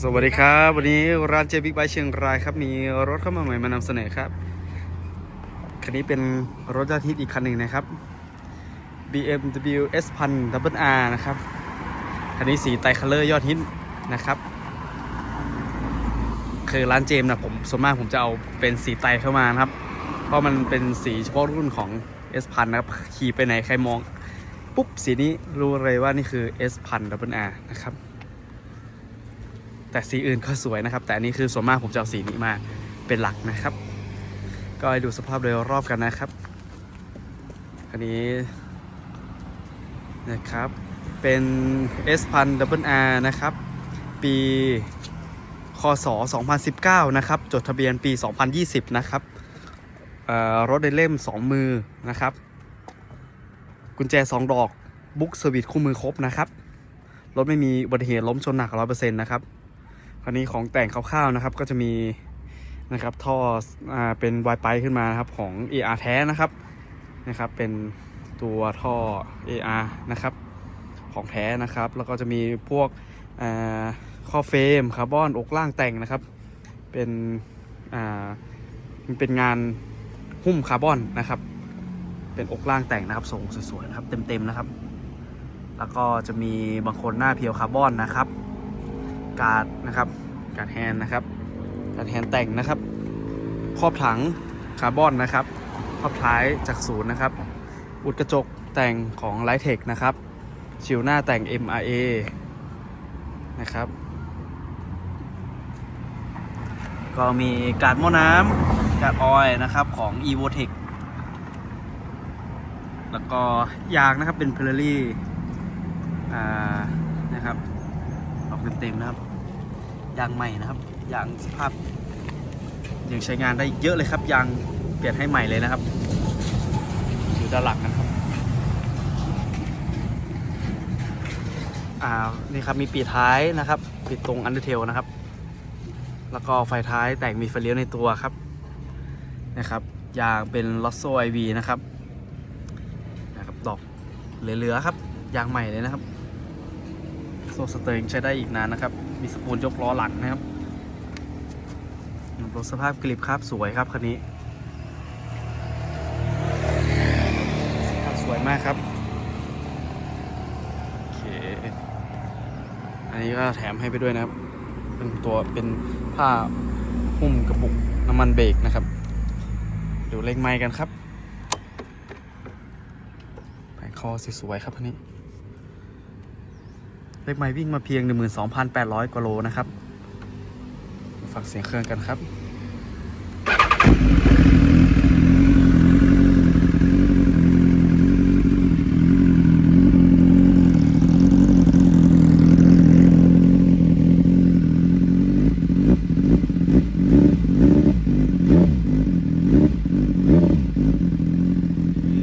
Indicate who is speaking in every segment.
Speaker 1: สวัสดีครับ วันนี้ร้านเจบิ๊กไบเชียงรายครับ มีรถเข้ามาใหม่มานำเสนอครับ คันนี้เป็นรถยอดฮิตอีกคันหนึ่งนะครับ BMW S 1 0 0 Double R นะครับ คันนี้สีไตคัลเลอร์ยอดฮิตนะครับ คือร้านเจมส์นะผมส่วนมากผมจะเอาเป็นสีไตเข้ามานะครับ เพราะมันเป็นสีเฉพาะรุ่นของ S 1000นะครับขี่ไปไหนใครมอง ปุ๊บสีนี้รู้เลยว่านี่คือ S 1 0 0 Double R นะครับ แต่สีอื่นก็สวยนะครับ แต่อันนี้คือส่วนมากผมจะเอาสีนี้มาเป็นหลักนะครับ ก็ให้ดูสภาพโดยรอบกันนะครับอันนี้นะครับเป็น S 1 0 0 Double R นะครับ ปีคศ 2019 นะครับ จดทะเบียนปี 2020 นะครับเอ่อรถในเล่ม 2 มือนะครับ กุญแจ 2 ดอกบุ๊กเซอร์วิสคู่มือครบนะครับ รถไม่มีอุบัติเหตุล้มชนหนัก 100%นะครับ คราวนี้ของแต่งคร่าวๆนะครับก็จะมีนะครับท่ออเป็นไวไปขึ้นมานะครับของ AR แท้นะครับนะครับ เป็นตัวท่อ AR นะครับของแท้นะครับ แล้วก็จะมีพวกข้อเฟรมคาร์บอนอกล่างแต่งนะครับ เป็นอ่ามันเป็นงานหุ้มคาร์บอนนะครับ เป็นอกล่างแต่งนะครับทรงสวยๆนะครับเต็มๆนะครับ แล้วก็จะมีบางคนหน้าเพียวคาร์บอนนะครับ การ์ดนะครับ การ์ดแฮนนะครับ การ์ดแฮนแต่งนะครับ ครอบถังคาร์บอนนะครับ ครอบท้ายจากศูนย์นะครับ อุดกระจกแต่งของ l i g h t e c h นะครับชิวหน้าแต่ง MRA นะครับ ก็มีการ์ดหม้อน้ำการ์ดออยนะครับของ Evotech แล้วก็ยางนะครับเป็น p i r e l l i อ่านะครับ เต็มๆนะครับยางใหม่นะครับยางสภาพยังใช้งานได้เยอะเลยครับยางเปลี่ยนให้ใหม่เลยนะครับอยู่ด้านหลังนะครับอ่านี่ครับมีปีท้ายนะครับปิดตรงอันเดอร์เทลนะครับ แล้วก็ไฟท้ายแต่งมีไฟเลี้ยวในตัวครับนะครับยางเป็นลอสโซไอวีนะครับนะครับดอกเหลือๆครับยางใหม่เลยนะครับ โซ่สเตอร์ยังใช้ได้อีกนานนะครับ มีสปูลยกล้อหลังนะครับรถสภาพกริบครับสวยครับคันนี้สภาพสวยมากครับโอเคอันนี้ก็แถมให้ไปด้วยนะครับ เป็นตัวเป็นผ้าหุ้มกระปุกน้ำมันเบรกนะครับเดี๋ยวเล็งไม้กันครับแผงคอสวยๆครับคันนี้ เล็กไม้วิ่งมาเพียง 12,800กว่าโลนะครับมาฟังเสียงเครื่องกันครับ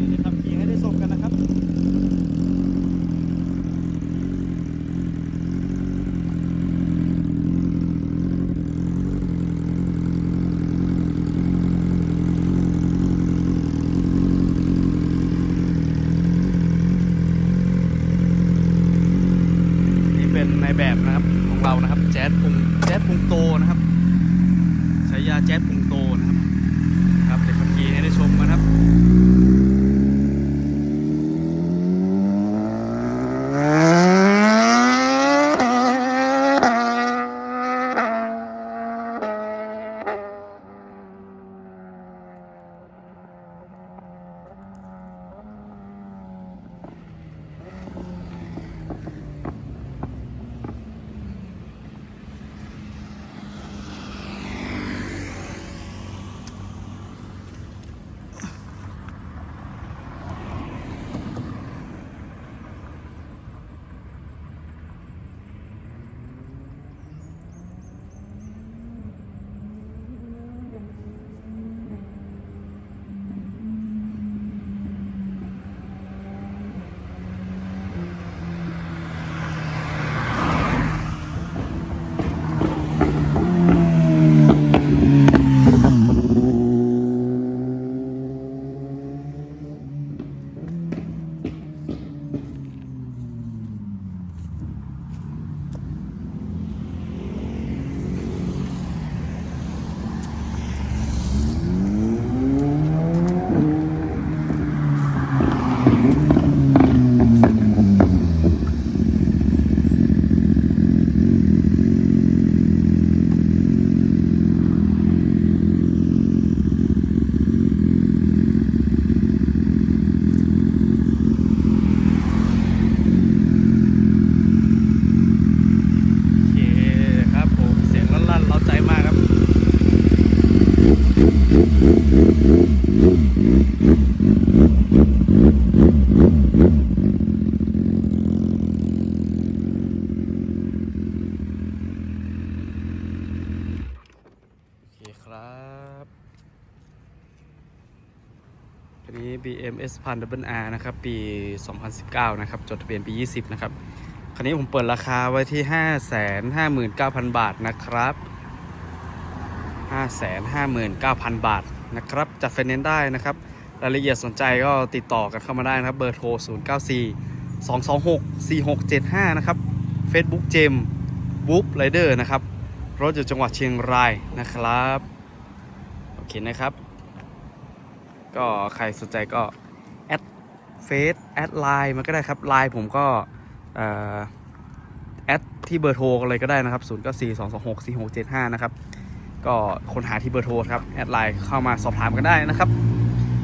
Speaker 1: เดี๋ยวทำขี่ให้ได้ชมกันนะครับ นี่เป็นใน แบบนะครับของเรานะครับ แจ๊ดพุงแจ๊ดพุงโตนะครับใช้ยาแจ๊ดพุงโตนะครับ M.S. พัน Double R นะครับ ปี 2019 นะครับ จดทะเบียนปี 20 นะครับ คันนี้ผมเปิดราคาไว้ที่ 559,000 บาทนะครับ 559,000 บาทนะครับ จัดไฟแนนซ์ได้นะครับ รายละเอียดสนใจก็ติดต่อกันเข้ามาได้นะครับ เบอร์โทร 094 226 4675 นะครับ Facebook เจมบุ๊บไรเดอร์นะครับ รถอยู่จังหวัดเชียงรายนะครับ โอเคนะครับ ก็ใครสนใจก็แอดเฟซแอดไลน์มันก็ได้ครับไลน์ผมก็แอดที่เบอร์โทรอะไรก็ได้นะครับ0 9 4 2 2 6 4 6 7 5 นะครับ ก็ค้นหาที่เบอร์โทรครับ แอดไลน์เข้ามาสอบถามกันได้นะครับ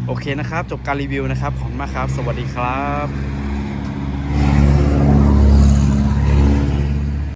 Speaker 1: โอเคนะครับ จบการรีวิวนะครับ ขอบคุณมากครับ สวัสดีครับ